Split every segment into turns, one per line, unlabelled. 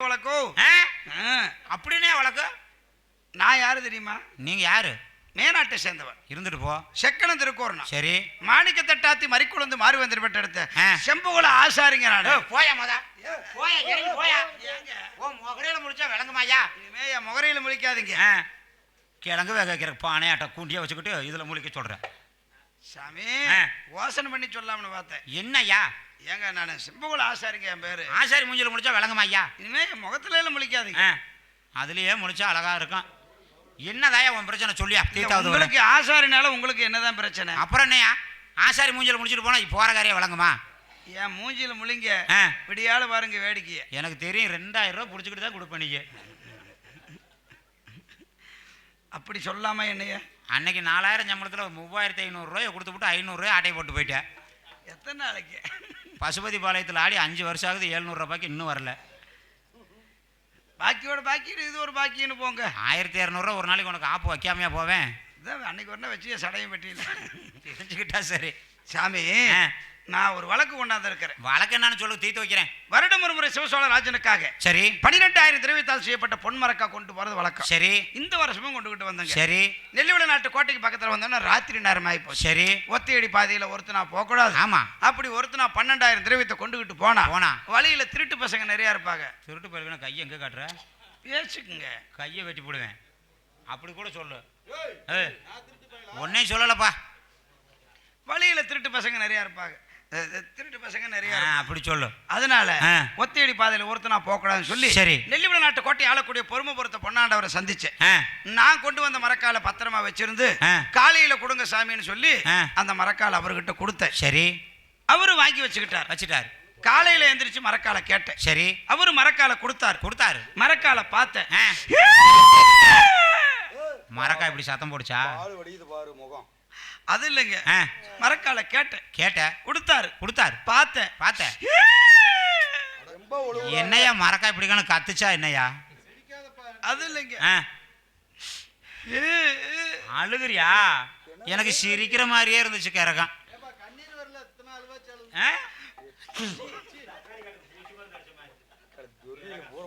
வழக்கம்?
அப்படின்னே வழக்கு?
நான் யாரு தெரியுமா?
நீங்க யாரு?
மேனாட்டை சேர்ந்தவன்.
இருந்துட்டு போ.
செக்கனம் திருக்கோரணம்
சரி.
மாணிக்க தட்டாத்தி மறிக்குழந்து மாறுவந்திர பெற்றெடுத்த
ஆ.
செம்புகுல ஆசாரிங்க நானு
போயா மொத. போயா போயா. ஓ முகரையில முடிச்சா விளங்குமாயா
இனிமே என் முகரையில முழிக்காதீங்க.
கிழங்கு வேக வைக்கிற பானையாட்ட கூண்டியா வச்சுக்கிட்டு இதுல முழிக்க சொல்றேன்.
சாமி
ஆ.
யோசனை பண்ணி சொல்லாம்னு பார்த்தேன்.
என்னய்யா?
ஏங்க நான் செம்புகுல ஆசாரிங்க என் பேரு.
ஆசாரி மூஞ்சில முடிச்சா விளங்குமாய்யா
இனிமே என் முகத்துல எல்லாம் முழிக்காதீங்க.
அதுலயே முடிச்சா அழகா இருக்கும். என்னதாயா உன் பிரச்சனை சொல்லியா தீத்தாவது வரேன்.
உங்களுக்கு ஆசாரினால உங்களுக்கு என்னதான் பிரச்சனை?
அப்புறம் என்னையா ஆசாரி மூஞ்சில முடிச்சிட்டு போனா இப்போ போற காரியம் விளங்குமா?
என் மூஞ்சில முழிங்க. விடியால பாருங்க வேடிக்கைய.
எனக்கு தெரியும் ரெண்டாயிரம் ரூபாய் பிடிச்சிக்கிட்டு தான் கொடுப்பேன்
அப்படி சொல்லாம என்னைய?
அன்னைக்கு நாலாயிரம் சம்பளத்தில் மூவாயிரத்தி ஐநூறுரூவாயை கொடுத்து விட்டு ஐநூறுரூவா ஆட்டை போட்டு போயிட்டேன்.
எத்தனை நாளைக்கு?
பசுபதி பாளையத்தில் ஆடி அஞ்சு வருஷம் ஆகுது எழுநூறுபாய்க்கு இன்னும் வரல.
பாக்கியோட பாக்கி இது ஒரு பாக்கின்னு போங்க.
ஆயிரத்தி இரநூறுவா ஒரு நாளைக்கு உனக்கு ஆப்பு வைக்காமையா போவேன்?
இதான் அன்னைக்கு நாள் வச்சு சடையும் பெட்டியில்
தெரிஞ்சுக்கிட்டா சரி.
சாமி. நான் ஒரு வழக்கு கொண்டாந்து இருக்கிறேன்
வழக்கு என்னன்னு சொல்லு தீர்த்து வைக்கிறேன்.
வருடம் ஒரு முறை சிவசோழ ராஜனுக்காக
சரி.
பனிரெண்டாயிரம் திரவியத்தால் செய்யப்பட்ட பொன்மரக்கா கொண்டு போறது வழக்கம்.
சரி.
இந்த வருஷமும் கொண்டுகிட்டு வந்தாங்க.
சரி.
நெல்லிவள நாட்டு கோட்டைக்கு பக்கத்துல வந்தோன்னா ராத்திரி நேரம் போச்சு.
சரி.
ஒத்தையடி பாதையில ஒருத்தனா போகக்கூடாது.
ஆமா.
அப்படி ஒருத்தனா பன்னெண்டாயிரம் திரவியத்தை கொண்டுகிட்டு போனா
போனா.
வழியில திருட்டு பசங்க நிறைய இருப்பாங்க.
திருட்டு போயிருக்கணும் கையை எங்கே காட்டுற?
பேச்சுக்குங்க.
கையை வெட்டி போடுவேன். அப்படி கூட சொல்லு. ஒன்னையும் சொல்லலப்பா.
வழியில திருட்டு பசங்க நிறைய இருப்பாங்க. திருட்டு பசங்க நிறைய.
அப்படி சொல்லு.
அதனால
ஆ.
ஒத்தையடி பாதையில ஒருத்தனா போகக்கூடாதுன்னு சொல்லி
சரி.
நெல்லிவள நாட்டு கோட்டை ஆளக்கூடிய பொறுமைபுரத்தை பொன்னாண்டவரை சந்திச்சேன். நான் கொண்டு வந்த மரக்கால பத்திரமா வச்சிருந்து
ஆ.
காலையில கொடுங்க சாமின்னு சொல்லி
ஆ.
அந்த மரக்கால அவர்கிட்ட கொடுத்தேன்.
சரி.
அவரு வாங்கி வச்சுக்கிட்டார்.
வச்சுட்டாரு.
காலையில எந்திரிச்சு மரக்கால கேட்டேன்.
சரி.
அவரு மரக்கால கொடுத்தார்.
கொடுத்தாரு.
மரக்கால பார்த்தேன்.
ஆ. மரக்கா இப்படி சத்தம் போடுச்சா?
பாரு முகம்.
அது இல்லைங்க.
ஆ.
மரக்கால கேட்டேன்.
கேட்ட.
கொடுத்தாரு.
கொடுத்தாரு.
பார்த்தேன்.
பார்த்த
ரொம்ப ஒழுங்கு
என்னையா மரக்கா இப்படிக்கான கத்துச்சா என்னையா?
அது இல்லைங்க.
ஆ. அழுகுறியா? எனக்கு சிரிக்கிற மாதிரியே இருந்துச்சு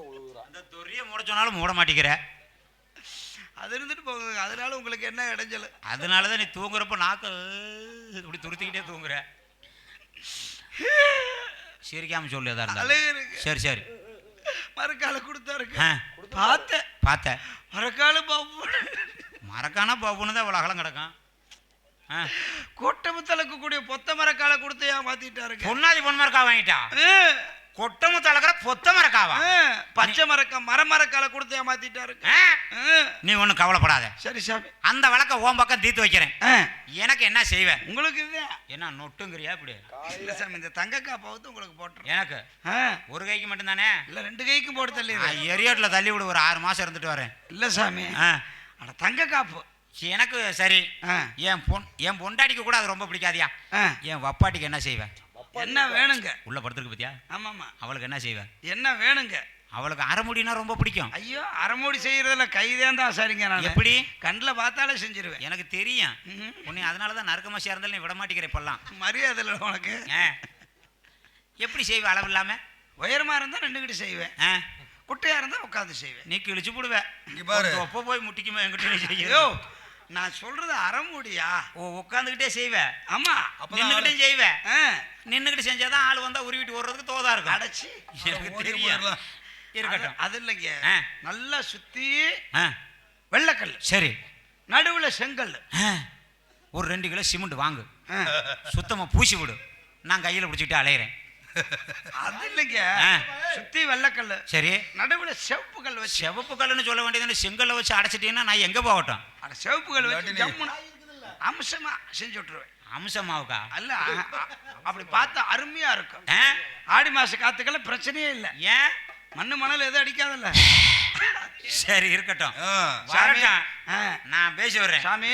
ஒழுகுறான்
அந்த தொரிய மூட சொன்னாலும் மூட மாட்டேங்கிற.
அது இருந்துட்டு போகுது அதனால உங்களுக்கு என்ன இடைஞ்சல்?
அதனால தான் நீ தூங்குறப்ப நாக்கு இப்படி துருத்திக்கிட்டே தூங்குற. சிரிக்காம சொல்லு எதா இருந்தாலும். சரி சரி.
மரக்கால கொடுத்தாருங்க
ஆ.
பார்த்தேன்.
பார்த்த
மரக்கால பாப்பு
மரக்கானா பாப்புன்னு தான் இவ்வளோ அகலம் கிடக்கும்.
கொட்டமுத்தலுக்கு கூடிய பொத்த மரக்கால கொடுத்து ஏமாத்திட்டாருங்க
பொன்னாதி பொன் மரக்கா வாங்கிட்டா?
ஆ,
கொட்டமுத்து அழகிற பொத்த மரக்காவா?
பச்சை மரக்கா மரமரக்கால கொடுத்து ஏமாத்திட்டாருங்க
ஆ?
ஆ,
நீ ஒன்றும் கவலைப்படாத.
சரி சாமி.
அந்த வழக்க ஓம் பக்கம் தீர்த்து வைக்கிறேன். எனக்கு என்ன செய்வேன்?
உங்களுக்கு இதுதான்
என்ன நொட்டுங்கிறியா இப்படி?
இல்ல சாமி இந்த தங்கக்கா பவுத்து உங்களுக்கு போட்டுரும்
எனக்கு? ஒரு கைக்கு மட்டும்தானே?
இல்ல ரெண்டு கைக்கும் போட்டு தள்ளி
எரியாட்டில் தள்ளி விடு ஒரு ஆறு மாசம் இருந்துட்டு வரேன்.
இல்ல சாமி.
ஆ.
அட தங்க காப்பு
எனக்கு சரி. என் பொன் என் பொண்டாட்டிக்கு கூட அது ரொம்ப பிடிக்காதியா. என் வப்பாட்டிக்கு என்ன செய்வேன்?
என்ன வேணுங்க?
உள்ள படுத்துருக்கு பத்தியா?
ஆமாமா
அவளுக்கு என்ன செய்வேன்
என்ன வேணுங்க?
அவளுக்கு அரைமுடினா ரொம்ப பிடிக்கும்.
ஐயோ அரைமூடி செய்யறதுல கைதேன் தான் சரிங்க நான்.
எப்படி?
கண்ணில் பார்த்தாலே செஞ்சிருவேன்.
எனக்கு தெரியும். உன்னை அதனால தான் நறுக்கமாசியா இருந்தாலும் நீ விட மாட்டேங்கிற இப்பெல்லாம்.
மரியாதை இல்லை உனக்கு.
ஆ. எப்படி செய்வ அளவு இல்லாம?
உயரமா இருந்தா நின்றுக்கிட்டு செய்வேன்.
ஆ.
குட்டையா இருந்தா உட்காந்து செய்வேன்.
நீ கிழிச்சு போடுவ.
இங்க பாரு.
ஒப்ப போய் முட்டிக்குமா என்கிட்ட செய்யோ
நான் சொல்றது அரைமூடியா
ஓ உட்காந்துக்கிட்டே செய்வ.
ஆமா.
அப்பதான்
நின்னுக்கிட்டும் செய்வ.
ஆ,
நின்னுக்கிட்டு செஞ்சாதான் ஆள் வந்தா உருவிட்டு ஓடுறதுக்கு தோதா இருக்கும்.
அடைச்சி.
எனக்கு தெரியும். இருக்கட்டும்.
அது இல்லைங்க.
ஆ.
நல்லா சுத்தி
ஆ,
வெள்ளக்கல்
சரி.
நடுவுல செங்கல்
ஆ, ஒரு ரெண்டு கிலோ சிமெண்ட் வாங்கு.
ஆ,
சுத்தமா பூசி விடு. நான் கையில பிடிச்சிக்கிட்டு அலையிறேன்.
அது இல்லைங்க.
ஆ.
சுத்தி வெள்ளக்கல்
சரி.
நடுவுல செவப்பு கல் வச்சு.
செவப்பு கல்லுன்னு சொல்ல வேண்டியது செங்கல்ல வச்சு அடைச்சிட்டீங்கன்னா நான் எங்க போகட்டும்?
அட செவப்பு கல் வச்சு அம்சமா செஞ்சு விட்டுருவேன்.
அம்சமாவுக்கா?
அல்ல அப்படி பார்த்தா அருமையா இருக்கும்? ஆடி மாச காத்துக்கெல்லாம் பிரச்சனையே இல்லை.
ஏன்?
மண்ணு மணல் எதுவும் அடிக்காதல்ல.
சரி இருக்கட்டும். நான் பேசி வர்றேன்
சாமி?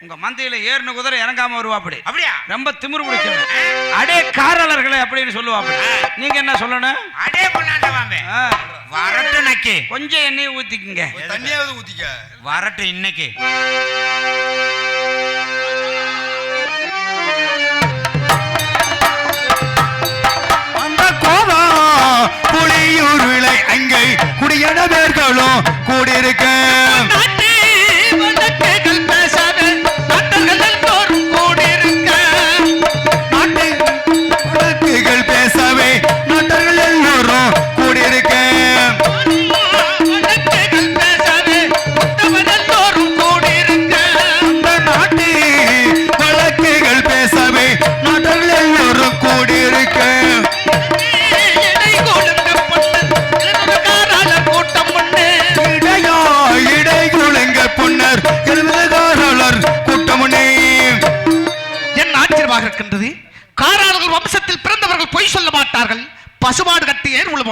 உங்க மந்தையில ஏறின குதிரை இறங்காம வருவாப்படி.
அப்படியா?
ரொம்ப திமிரு பிடிச்சவன். அடே காரலர்களே அப்படின்னு சொல்லுவாப்படி. நீங்க என்ன சொல்லணும்?
அடே பொண்ணாண்ட வாம்பே
ஆ,
வரட்டும் நக்கி.
கொஞ்சம் எண்ணெயை ஊத்திக்குங்க.
தண்ணியாவது ஊத்திக்க.
வரட்டும் இன்னைக்கு.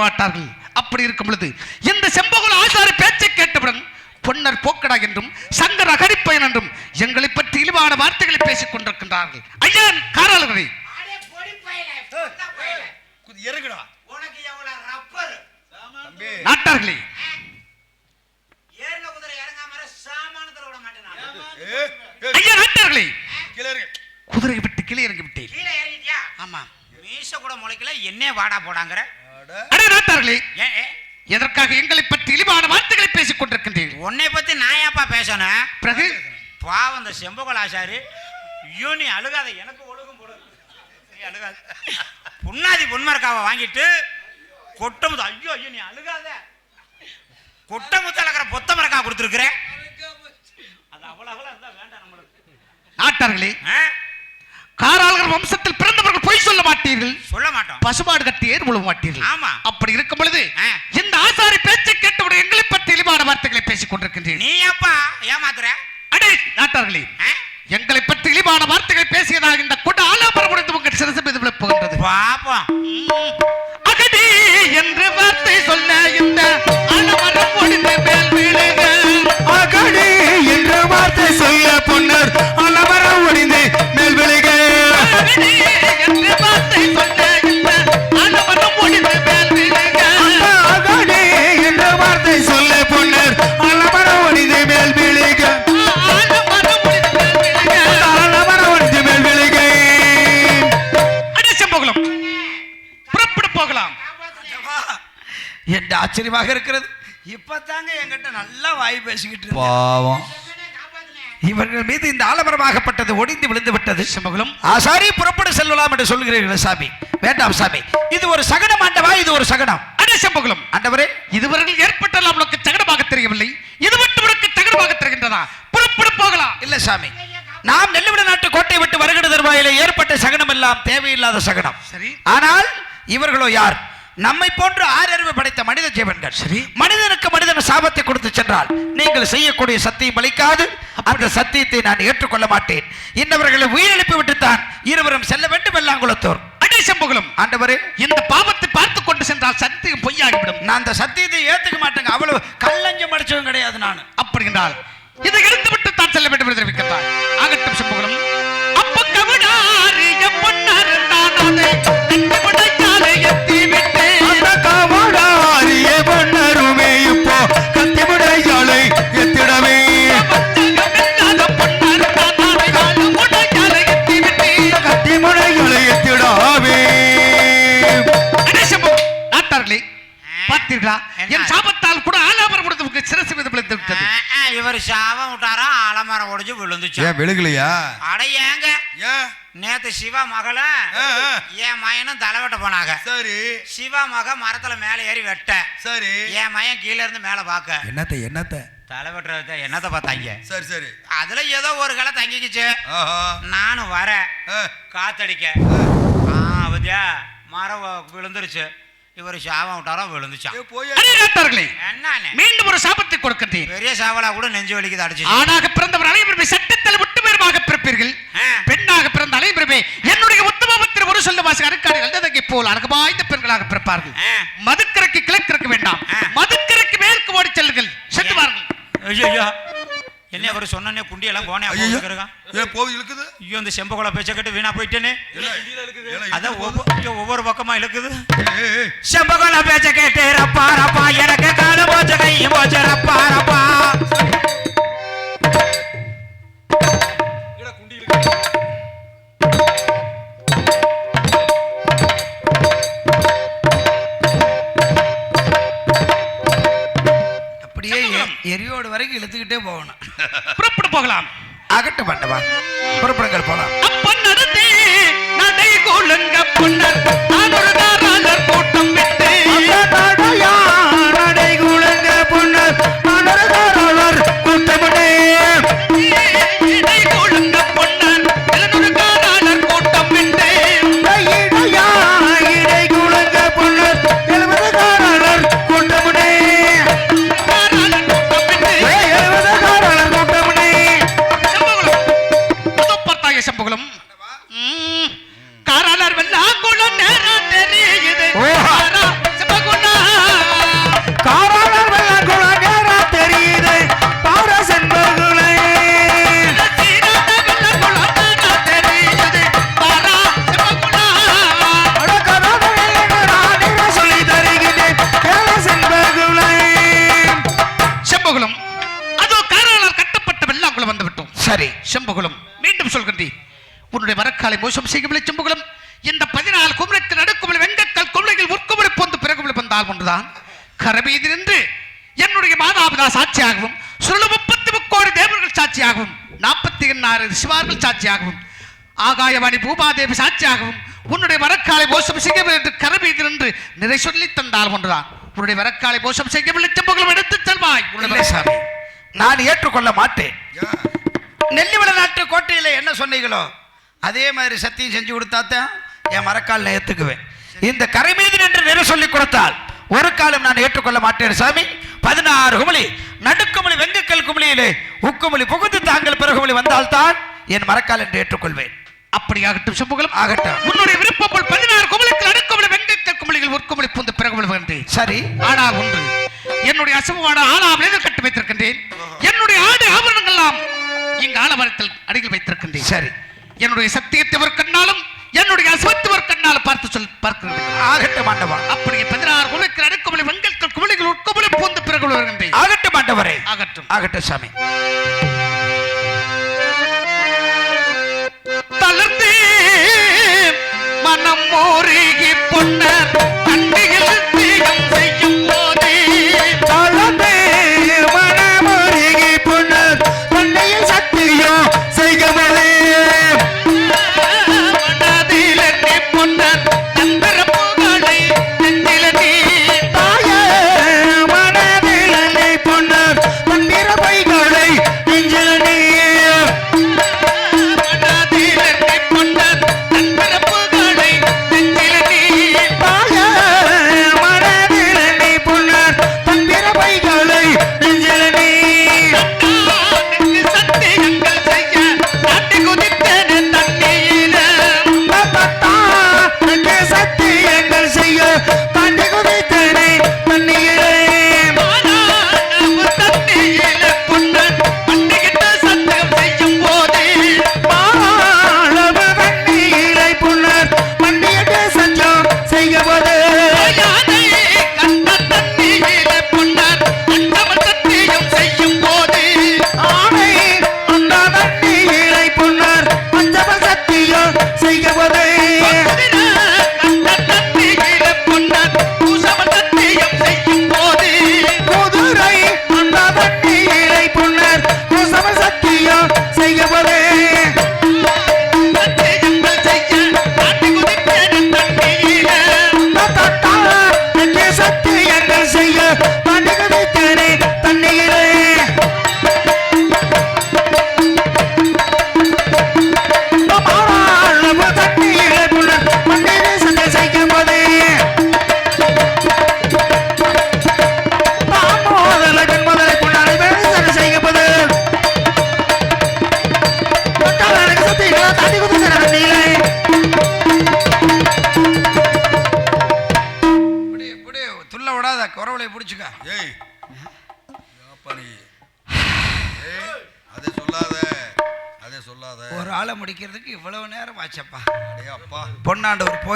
மாட்டார்கள். அப்படி இருக்கும் பொழுது இந்த செம்பகுல ஆசாரி பேச்சை கேட்டவுடன் பொன்னர் போக்கடா என்றும் சங்கர் அகடிப்பயன் என்றும் எங்களை பற்றி இழிவான வார்த்தைகளை பேசிக் கொண்டிருக்கின்றார்கள். ஐயா காராளர்களே
இறங்குடா.
உனக்கு எவ்வளவு ரப்பர்?
தம்பி.
நாட்டார்களே.
குதிரை
ஐயா நாட்டார்களே. விட்டு கீழே இறங்கி. விட்டேன்
கீழே இறங்கிட்டியா?
ஆமா.
மீச கூட முளைக்கல என்ன வாடா போடாங்கற. ஏ?
எதற்காக எங்களை பற்றி இழிவான வார்த்தைகளை பேசிக் கொண்டிருக்கின்றீர்கள்?
உன்னை பத்தி நான் ஏப்பா பேசணும்?
பிறகு
பாவம் இந்த செம்பகோல் ஆசாரி ஐயோ நீ அழுகாத. எனக்கு ஒழுகும். நீ அழுகாத. புண்ணாதி பொன்மரக்காவை வாங்கிட்டு கொட்டமுத்து ஐயோ ஐயோ நீ அழுகாத. கொட்டமுத்து அழகிற பொத்த மரக்கா கொடுத்துருக்குற? அது அவ்வளவு இருந்தா வேண்டாம் நம்மளுக்கு.
நாட்டார்களே
ஆ?
காராளர்கள் வம்சத்தில் பொய் சொல்ல மாட்டீர்கள்.
சொல்ல மாட்டோம்.
பசுமாடு கட்டி ஏர் உழுவ மாட்டீர்கள்.
ஆமா.
அப்படி இருக்கும் பொழுது. இந்த ஆசாரி பேச்சை கேட்டவுடன் எங்களை பற்றி இழிவான வார்த்தைகளை பேசிக் கொண்டிருக்கின்றீர்கள்
நீ அப்பா ஏமாத்துற?
அடே நாட்டார்களே? எங்களை பற்றி இழிவான வார்த்தைகளை பேசியதாக இந்த கொண்டு ஆலாபரம் முடிந்து உங்கள் சிறசு மீது விழப் போகின்றது.
பாப்போம்.
அகதி என்று வார்த்தை சொல்ல இந்த ஆலமரம் ஒடிந்து மேல்
ஆச்சரியமாக இருக்கிறது. இப்பதாங்க என்கிட்ட நல்லா வாய் பேசிக்கிட்டு.
பாவம்.
இவர்கள் மீது இந்த ஆலமரமாகப்பட்டது ஒடிந்து விழுந்து விட்டது. சிம்மகுலம் ஆசாரி புறப்பட செல்லலாம் என்று சொல்கிறீர்கள் சாமி. வேண்டாம் சாமி. இது ஒரு சகனம் ஆண்டவா இது ஒரு சகனம்.
அடிச்சம் போகலாம்
ஆண்டவரே
இதுவரையில் ஏற்பட்டால் உனக்கு சகடமாக தெரியவில்லை. இது மட்டும் உனக்கு சகடமாக தெரிகின்றதா? புறப்பட போகலாம்.
இல்ல சாமி. நாம் நெல்லிவிட நாட்டு கோட்டை விட்டு வருகிற தருவாயிலே ஏற்பட்ட சகனம் எல்லாம் தேவையில்லாத சகனம்.
சரி.
ஆனால் இவர்களோ யார்? நம்மை போன்று ஆறறிவு படைத்த மனித ஜீவன்கள்
சரி.
மனிதனுக்கு மனிதன் சாபத்தை கொடுத்து சென்றால் நீங்கள் செய்யக்கூடிய சத்தியம் பலிக்காது. அந்த சத்தியத்தை நான் ஏற்றுக்கொள்ள மாட்டேன். இன்னவர்களை உயிரிழப்பு விட்டுத்தான் இருவரும் செல்ல வேண்டும் எல்லாங்குளத்தோர்
அடிச்சம் போகலாம்
ஆண்டவரே.
இந்த பாவத்தை பார்த்து கொண்டு சென்றால் சத்தியம் பொய்யாகிவிடும்.
நான் அந்த சத்தியத்தை ஏத்துக்க மாட்டேங்க. அவ்வளவு கல்லஞ்சம் அடிச்சவன் கிடையாது நான்.
அப்படி என்றால் இதை எடுத்து விட்டு தான் செல்ல வேண்டும் என்று தெரிவிக்கின்றார். ஆகட்டும் செம்பகுலம்
இவர் சாபம் விட்டாரா ஆலமரம் ஒடிஞ்சு விழுந்துச்சு?
ஏன் வெளுக்கலையா
அட ஏங்க நேத்து சிவா மகள. என் மயனும் தலைவட்ட போனாங்க.
சரி.
சிவா மக மரத்துல மேல ஏறி வெட்ட.
சரி.
என் மயன் கீழ இருந்து மேல பாக்க.
என்னத்த என்னத்த?
தலைவட்டுறத என்னத்த பார்த்தாங்க?
சரி சரி.
அதுல ஏதோ ஒரு களை தங்கிக்கிச்சு. நானும் வரேன்
ஆ,
காத்தடிக்க. ஆ. பத்தியா மரம் விழுந்துருச்சு. இவர் சாபம் விட்டாரோ விழுந்துச்சான்
ஏ, போய்.
என்னன்னு?
மீண்டும் ஒரு சாபத்தை கொடுக்கின்றேன்
பெரிய சாவலா கூட நெஞ்சு வலிக்குது அடிச்சு
ஆணாக பிறந்தவர் அனைவருமே சட்டத்தில் விட்டு பேருமாக பிறப்பீர்கள்.
ஆ.
பெண்ணாக பிறந்த அனைவருமே என்னுடைய உத்தமபத்திர ஒரு சொல்ல வாசி அருக்காடு நல்லதங்கை போல் அழகு வாய்ந்த பெண்களாக பிறப்பார்கள். மதுக்கரைக்கு கிழக்கிற்கு வேண்டாம். மதுக்கரைக்கு மேற்கு ஓடி செல்லுங்கள். சென்று பாருங்கள்
ஐயோ என்ன அவர் சொன்னே குண்டியெல்லாம் கோனே
ஐயோ போய் இழுக்குது?
ஐயோ இந்த செம்பகுள பேச்ச கட்டு வீணா போயிட்டேனே. அதான் ஒவ்வொரு பக்கமா இழுக்குது. செம்பகுள பேச்ச கேட்டு ரப்பா ரப்பா எனக்கு கால போச்ச கை போச்ச ரப்பா ரப்பா.
அப்படியே எ- எரியோடு வரைக்கும் இழுத்துக்கிட்டே போகணும்.
புறப்பட்டு போகலாம்.
அகட்டு பண்ணவா புறப்படுங்கள்
நடை முன்னர் வரக்காலை மோசம் செய்யவில்லை செம்பகுளம் இந்த பதினாலு குமரிக்கு நடுக்குமலை வெங்கக்கல் குமரிகள் உட்குமலை போந்து பிறகுமலை வந்தால் ஒன்றுதான். கரமீதி நின்று என்னுடைய மாதாபிதா சாட்சியாகவும் சுருள முப்பத்தி முக்கோடி தேவர்கள் சாட்சியாகவும் நாற்பத்தி எண்ணாறு சிவார்கள் சாட்சியாகவும் ஆகாயவாணி பூமாதேவி சாட்சியாகவும் உன்னுடைய வரக்காலை மோசம் செய்யவில்லை என்று கரமீதி நின்று நிறை சொல்லி தந்தால் ஒன்றுதான். உன்னுடைய வரக்காலை மோசம் செய்யவில்லை செம்பகுளம் எடுத்துச் செல்வாய்.
இல்லை சாமி. நான் ஏற்றுக்கொள்ள மாட்டேன்? நெல்லிவள நாட்டு கோட்டையில என்ன சொன்னீங்களோ அதே மாதிரி சத்தியம் செஞ்சு கொடுத்தாத்தான் என் மரக்கால் ஏத்துக்குவேன் இந்த கரை மீது நின்று நிற சொல்லி கொடுத்தால் ஒரு காலம் நான் ஏற்றுக்கொள்ள மாட்டேன் சாமி. பதினாறு குமளி நடுக்குமளி வெங்கக்கல் குமளியிலே உக்குமளி புகுந்து தாங்கள் பிறகுமளி வந்தால்தான் என் மரக்கால் என்று ஏற்றுக்கொள்வேன்.
அப்படியாகட்டும் செம்புகளும்
ஆகட்டும்.
உன்னுடைய விருப்பம் பதினாறு குமலுக்கு நடுக்குமலை வெங்கக்கல் குமலிகள் உட்குமலை பூந்து பிறகுமலை வேண்டேன்
சரி.
ஆனால் ஒன்று என்னுடைய அசமமான ஆலாவிலே கட்டி வைத்திருக்கின்றேன். என்னுடைய ஆடு ஆபரணங்கள் எல்லாம் இங்கு ஆலமரத்தில் அடியில் வைத்திருக்கின்றேன்.
சரி.
என்னுடைய சத்தியத்தை ஒரு கண்ணாலும் என்னுடைய அசமத்தை ஒரு கண்ணாலும் பார்த்து சொல் பார்க்கிறேன்
ஆகட்டும் ஆண்டவா.
அப்படியே பதினாறு குமலுக்கு நடுக்குமலை வெங்கக்கல் குமலிகள் உட்குமலை பூந்து பிறகுமலை வருகின்றேன்.
ஆகட்டும் ஆண்டவரே.
ஆகட்டும்.
ஆகட்டும் சாமி.
தளர்ந்து மனம் மோருகி பொன்னர்.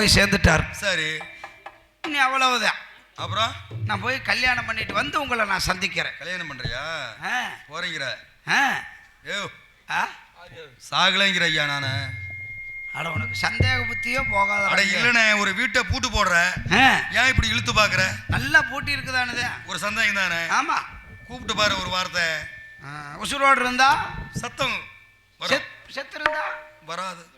போய் சேர்ந்துட்டார்.
சரி.
இனி அவ்வளவுதான்.
அப்புறம்?
நான் போய் கல்யாணம் பண்ணிட்டு வந்து உங்களை நான் சந்திக்கிறேன்.
கல்யாணம் பண்றியா?
ஆ,
போறீங்கிற. ஏ. சாகலைங்கிற ஐயா நானு.
அட உனக்கு சந்தேக புத்தியோ போகாத
அட இல்லைண்ணே ஒரு வீட்டை பூட்டு போடுற. ஏன் இப்படி இழுத்து பாக்குற?
நல்லா பூட்டி இருக்குதானுதே
ஒரு சந்தேகம் தானே?
ஆமா.
கூப்பிட்டு பாரு ஒரு வார்த்தை.
உசுரோடு இருந்தா?
சத்தம்
செத்து இருந்தா?
வராது.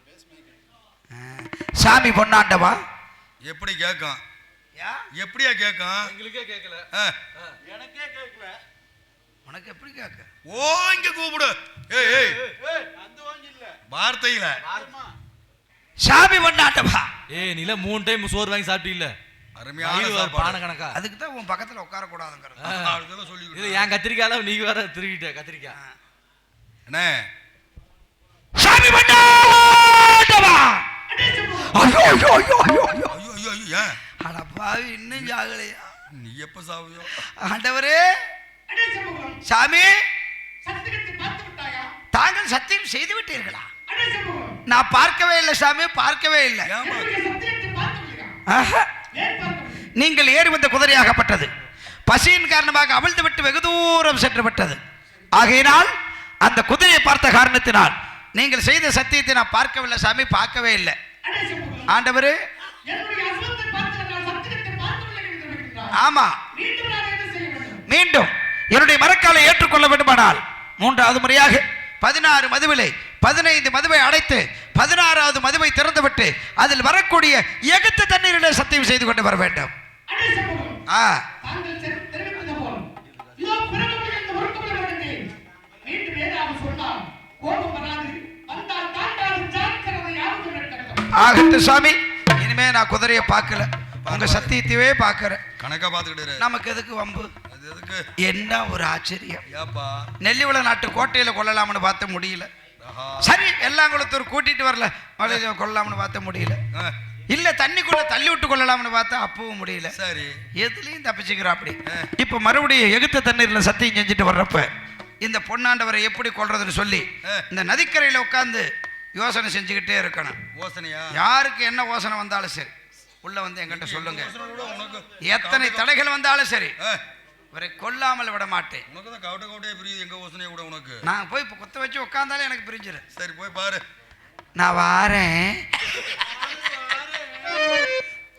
சாமி பொன்னாண்டவா?
எப்படி கேட்கும்
யா?
எப்படியா கேட்கும்
எங்களுக்கே கேட்கல
உனக்கு எப்படி கேட்க
ஓ இங்க கூப்பிடு. ஏய் ஏய். வார்த்தையில.
சாமி பொன்னாண்டவா?
ஏய் நீல மூணு டைம் சோறு வாங்கி சாப்பிட்டீல்ல?
அருமையான
பானை கணக்கா?
அதுக்கு தான் உன் பக்கத்துல உட்கார கூடாதுங்கிறது
சொல்லி
இது என் கத்திரிக்காயில நீங்க வேற திருவிட்ட கத்திரிக்காய்
அண்ணே
சாமி பொன்னாண்டவா ஐயோ ஐயோ ஐயோ ஐயோ ஐயோ.
ஐயோ ஐயோ ஐயோ ஏன்?
அட பாவி இன்னும் ஜாகலையா?
நீ எப்ப சாவியோ?
ஆண்டவரே. சாமி. தாங்கள் சத்தியம் செய்து விட்டீர்களா? நான் பார்க்கவே இல்லை சாமி பார்க்கவே இல்லை. நீங்கள் ஏறி வந்த குதிரையாகப்பட்டது. பசியின் காரணமாக அவிழ்ந்து விட்டு வெகு தூரம் சென்று விட்டது. ஆகையினால் அந்த குதிரையை பார்த்த காரணத்தினால் நீங்கள் செய்த சத்தியத்தை நான் பார்க்கவில்லை சாமி பார்க்கவே இல்லை. ஆண்டவரே. ஆமா. மீண்டும் என்னுடைய மரக்காலை ஏற்றுக்கொள்ள வேண்டுமானால் மூன்றாவது முறையாக பதினாறு மதுவிலை பதினைந்து மதுவை அடைத்து பதினாறாவது மதுவை திறந்துவிட்டு அதில் வரக்கூடிய எகுத்த தண்ணீரிலே சத்தியம் செய்து கொண்டு வர வேண்டும். ஆ. ஆகட்டும் சாமி. இனிமே நான் குதிரையை பார்க்கல. உங்க சத்தியத்தையே பார்க்கறேன்.
கணக்கா பாத்துக்கிட்டு இரு.
நமக்கு எதுக்கு வம்பு? என்ன ஒரு ஆச்சரியம். நெல்லிவள நாட்டு கோட்டையில கொள்ளலாம்னு பார்த்த முடியல. சரி எல்லாங்குளத்தூர் கூட்டிட்டு வரல. மலையில கொள்ளலாம்னு பார்த்த முடியல. இல்ல தண்ணிக்குள்ள தள்ளி விட்டு கொள்ளலாம்னு பார்த்தா அப்பவும் முடியல.
சரி.
எதுலயும் தப்பிச்சுக்கிறா அப்படி. இப்ப மறுபடியும் எகுத்த தண்ணீர்ல சத்தியம் செஞ்சுட்டு வர்றப்ப இந்த பொன்னாண்டவரை எப்படி கொல்றதுன்னு சொல்லி. இந்த நதிக்கரையில உட்கார்ந்து யோசனை செஞ்சுக்கிட்டே இருக்கணும்.
ஓசனையா
யாருக்கு என்ன யோசனை வந்தாலும் சரி. உள்ள வந்து என்கிட்ட சொல்லுங்க. எத்தனை தடைகள் வந்தாலும் சரி. இவரை கொல்லாமல் விட மாட்டேன்.
உனக்கு தான் கவட்ட கவட்டையே புரியுது. எங்க ஓசனையை கூட உனக்கு?
நான் போய் இப்போ குத்த வச்சு உட்காந்தாலே எனக்கு பிரிஞ்சிரு
சரி போய் பாரு.
நான் வாரேன்.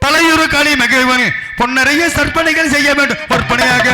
தலையுறு களி மகிழ்வன். பொன்னறைய சற்பனைகள் செய்ய வேண்டும். ஒற்பனையாக